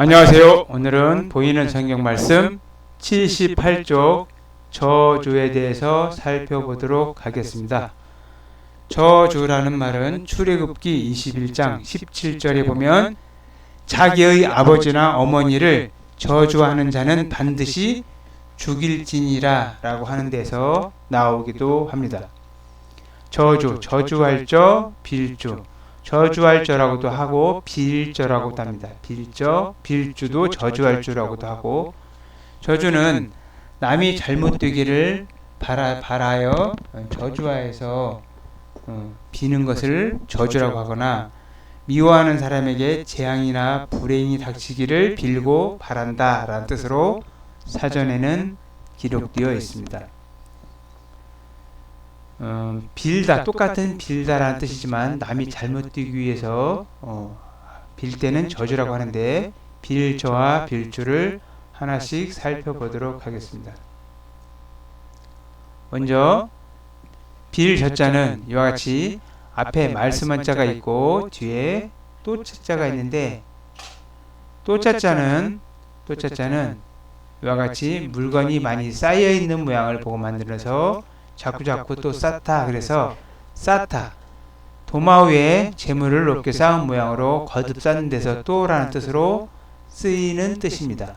안녕하세요. 오늘은 보이는 성경 말씀 78쪽 저주에 대해서 살펴보도록 하겠습니다. 저주라는 말은 출애굽기 21장 17절에 보면 자기의 아버지나 어머니를 저주하는 자는 반드시 죽일지니라 라고 하는 데서 나오기도 합니다. 저주, 저주할 저, 빌주, 저주할 저라고도 하고 빌저라고도 합니다. 빌저, 빌주도 저주할 주라고도 하고 저주는 남이 잘못되기를 바라, 바라여 저주하여서 어, 비는 것을 저주라고 하거나 미워하는 사람에게 재앙이나 불행이 닥치기를 빌고 바란다 라는 뜻으로 사전에는 기록되어 있습니다. 어, 빌다 똑같은 빌다라는 뜻이지만 남이 잘못되기 위해서 어, 빌 때는 저주라고 하는데 빌저와 빌주를 하나씩 살펴보도록 하겠습니다. 먼저 빌저자는 이와 같이 앞에 말씀한 자가 있고 뒤에 또 자가 있는데 또 자자는 또 자자는 이와 같이 물건이 많이 쌓여 있는 모양을 보고 만들어서 자꾸 자꾸 또 쌓다 그래서 쌓다 도마 위에 재물을 높게 쌓은 모양으로 거듭 쌓는 데서 또라는 뜻으로 쓰이는 뜻입니다.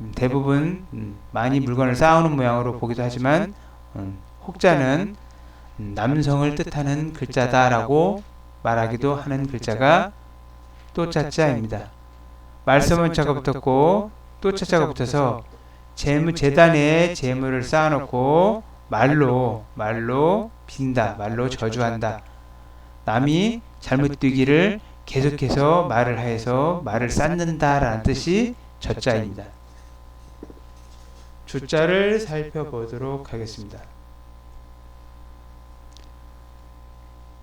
음, 대부분 음, 많이 물건을 쌓아놓은 모양으로 보기도 하지만 음, 혹자는 남성을 뜻하는 글자다라고 말하기도 하는 글자가 또자자입니다. 말씀은 자가 붙었고 또자자가 붙어서 재물 재단에 재물을 쌓아놓고 말로 말로 빈다 말로 저주한다 남이 잘못되기를 계속해서 말을 하여서 말을 쌓는다라는 뜻이 저자입니다. 주자를 살펴보도록 하겠습니다.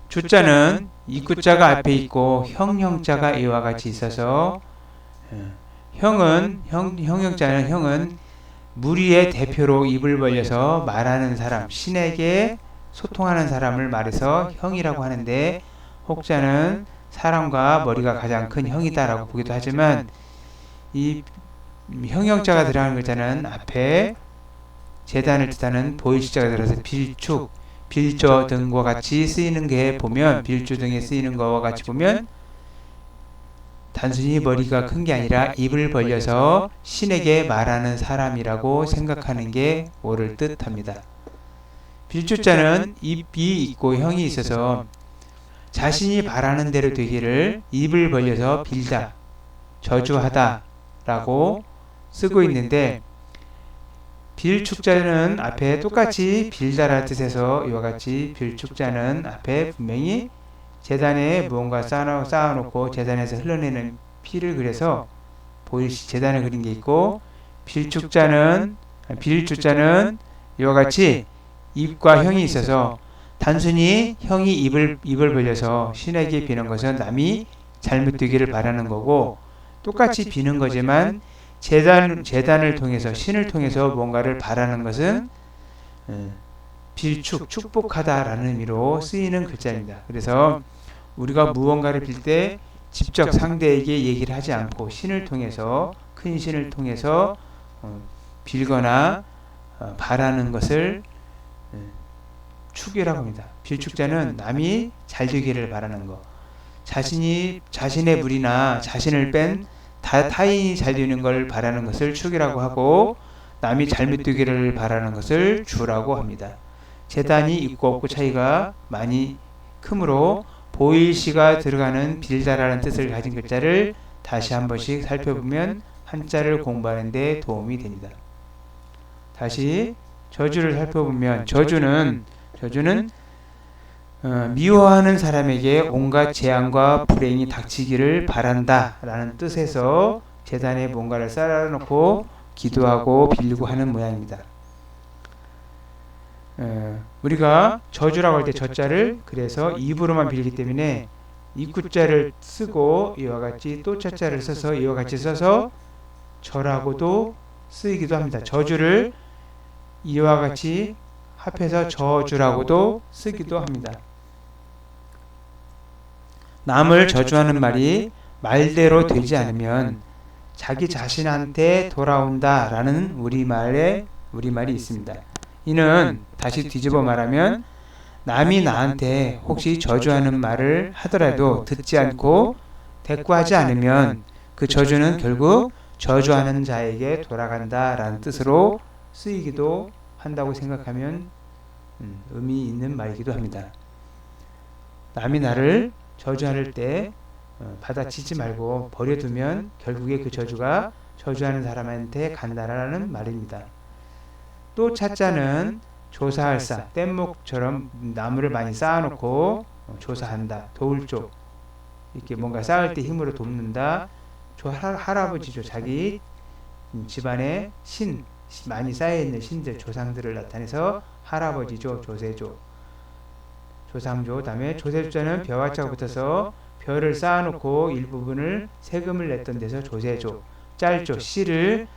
주자는 이구자가 앞에 있고 형형자가 이와 같이 있어서 어, 형은 형 형형자는 형은 무리의 대표로 입을 벌려서 말하는 사람, 신에게 소통하는 사람을 말해서 형이라고 하는데 혹자는 사람과 머리가 가장 큰 형이다라고 보기도 하지만 이 형형자가 들어가는 글자는 앞에 재단을 뜻하는 보일시자가 들어서 빌축, 빌저 등과 같이 쓰이는 게 보면 빌주 등에 쓰이는 것과 같이 보면 단순히 머리가 큰 게 아니라 입을 벌려서 신에게 말하는 사람이라고 생각하는 게 옳을 듯 합니다. 빌주자는 입이 있고 형이 있어서 자신이 바라는 대로 되기를 입을 벌려서 빌다, 저주하다 라고 쓰고 있는데 빌축자는 앞에 똑같이 빌다라 뜻에서 이와 같이 빌축자는 앞에 분명히 재단에 무언가 쌓아놓고 재단에서 흘러내는 피를 그려서 보일시 재단을 그린 게 있고 빌축자는 빌주자는 이와 같이 입과 형이 있어서 단순히 형이 입을 입을 벌려서 신에게 비는 것은 남이 잘못되기를 바라는 거고 똑같이 비는 거지만 재단 재단을 통해서 신을 통해서 뭔가를 바라는 것은 어, 빌축 축복하다라는 의미로 쓰이는 글자입니다. 그래서 우리가 무언가를 빌 때 직접 상대에게 얘기를 하지 않고 신을 통해서 큰 신을 통해서 어, 빌거나 어, 바라는 것을 어, 축이라고 합니다. 빌축자는 남이 잘 되기를 바라는 것. 자신이 자신의 물이나 자신을 뺀 다, 타인이 잘 되는 걸 바라는 것을 축이라고 하고 남이 잘못되기를 바라는 것을 주라고 합니다. 재단이 있고 없고 차이가 많이 크므로 보일시가 들어가는 빌다라는 뜻을 가진 글자를 다시 한 번씩 살펴보면 한자를 공부하는 데 도움이 됩니다. 다시 저주를 살펴보면 저주는 저주는 어, 미워하는 사람에게 온갖 재앙과 불행이 닥치기를 바란다 라는 뜻에서 재단에 뭔가를 쌓아놓고 기도하고 빌고 하는 모양입니다. 어, 우리가 저주라고 할 때 저자를 그래서 입으로만 빌기 때문에 입구자를 쓰고 이와 같이 또 자자를 써서 이와 같이 써서 저라고도 쓰이기도 합니다. 저주를 이와 같이 합해서 저주라고도 쓰기도 합니다. 남을 저주하는 말이 말대로 되지 않으면 자기 자신한테 돌아온다라는 우리말에 우리말이 있습니다. 이는 다시 뒤집어 말하면 남이 나한테 혹시 저주하는 말을 하더라도 듣지 않고 대꾸하지 않으면 그 저주는 결국 저주하는 자에게 돌아간다라는 뜻으로 쓰이기도 한다고 생각하면 음, 의미 있는 말이기도 합니다. 남이 나를 저주할 때 어, 받아치지 말고 버려두면 결국에 그 저주가 저주하는 사람한테 간다라는 말입니다. 또 차자는 조사할사, 뗏목처럼 나무를 많이 쌓아놓고 어, 조사한다, 도울 쪽. 이렇게 뭔가 쌓을 때 힘으로 돕는다. 조 할- 할아버지죠, 자기. 음, 집안에 신 많이 쌓여 있는 신들 조상들을 나타내서 할아버지죠, 조세조, 조상조. 다음에 조세조는 벼와 자가 붙어서 벼를 쌓아놓고 일부분을 세금을 냈던 데서 조세조, 짤조, 씨를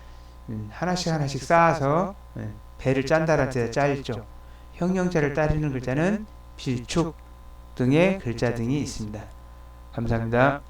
음, 하나씩 하나씩 쌓아서 예, 배를 짠다라는 뜻의 짤조. 형용자를 따르는 글자는 빌축 등의 글자 등이 있습니다. 감사합니다.